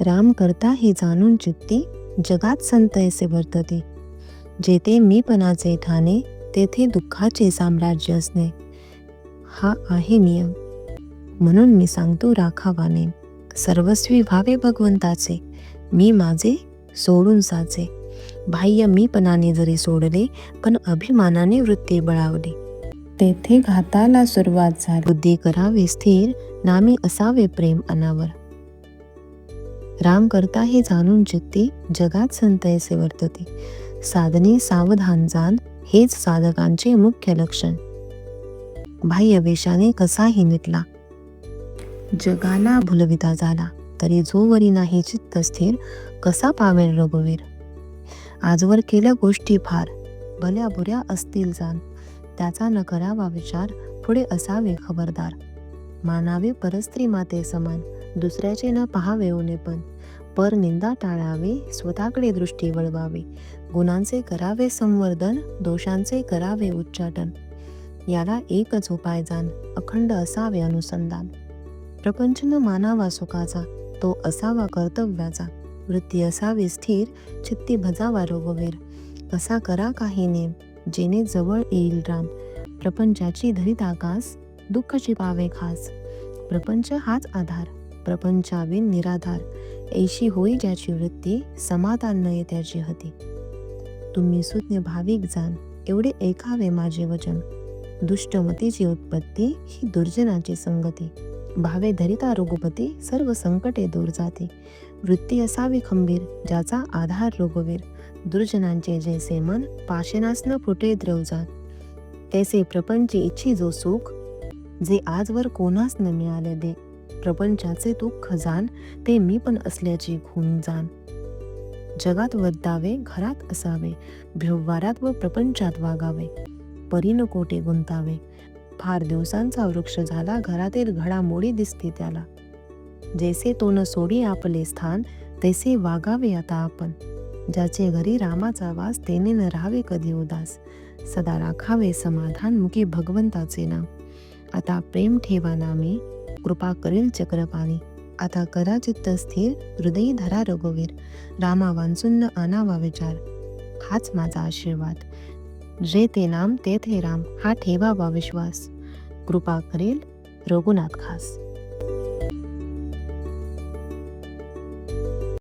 राम करता हे जाणून चित्ती जगात संत ऐसे वर्तते. जेथे मीपणाचे ठाणे तेथे दुःखाचे साम्राज्य असणे. हा आहे नियम. म्हणून मी सांगतो राखावाने सर्वस्वी व्हावे भगवंताचे. मी माझे सोडून साचे. बाह्य मीपणाने जरी सोडले पण अभिमानाने वृत्ती बळावली. तेथे घाताला सुरुवात झाली. बुद्धी करावे स्थिर नामी असावे प्रेम अनावर. राम करता हे जाणून चित्ती जगात संत असे वर्तते. साधने सावधान जाण हेच साधकांचे मुख्य लक्षण. बाह्य वेशाने कसाही मिटला जगाला भुलविता झाला तरी जोवरी नाही चित्त स्थिर कसा पावेल रघुवीर? आजवर केल्या गोष्टी फार भल्या बुऱ्या असतील जाण. त्याचा न करावा विचार पुढे असावे खबरदार. मानावे परस्त्री माते समान. दुसऱ्याचे न पहावे ओने पण. पर निंदा टाळावे स्वतःकडे दृष्टी वळवावी. गुणांचे करावे संवर्धन दोषांचे करावे उच्चाटन. याला एकच उपाय जाण अखंड असावे अनुसंधान. प्रपंच न मानावा सुखाचा तो असावा कर्तव्याचा. वृत्ती असावी स्थिर चित्ती भजावा रोगवीर. कसा करा काही नेम जेणे जवळ येईल राम. प्रपंचाची धरीत आकाश दुःख पावे खास. प्रपंच हाच आधार. प्रपंचाविन निराधार. ऐशी होई ज्याची वृत्ती समाधान नये त्याची हती. तुम्ही सुज्ञ भाविक जाण एवढे ऐकावे माझे वचन. दुष्टमतीची उत्पत्ती ही दुर्जनाची संगती. भावे धरिता रघुपती सर्व संकटे दूर जाते. वृत्ती असावी खंबीर ज्याचा आधार रघुवीर. दुर्जनांचे जैसे मन पाशेनास फुटे द्रवजात तैसे प्रपंची इच्छी जो सुख जे आजवर कोणास न मिळाले दे. प्रपंचाचे दुःख खजान ते मी पण असल्याची खून जाण. जगात वर्तावे घरात असावे व्यवहारात व प्रपंचात वागावे परीन कोटे गुंतावे. फार दिवसांचा वृक्ष झाला घरातील घडामोडी दिसते त्याला. जैसे तो न सोडी आपले स्थान तैसे वागावे आता आपण. ज्याचे घरी रामाचा वास तेने न राहावे कधी उदास. सदा राखावे समाधान मुखी भगवंताचे नाम. आता प्रेम ठेवा नामी कृपा करील चक्रपाणी. आता करा चित्त स्थिर हृदयी धरा रघुवीर. रामा वांचून आणावा विचार. हाच माझा आशीर्वाद. जे ते नाम तेथे राम. हा ठेवावा विश्वास. कृपा करेल रघुनाथ खास.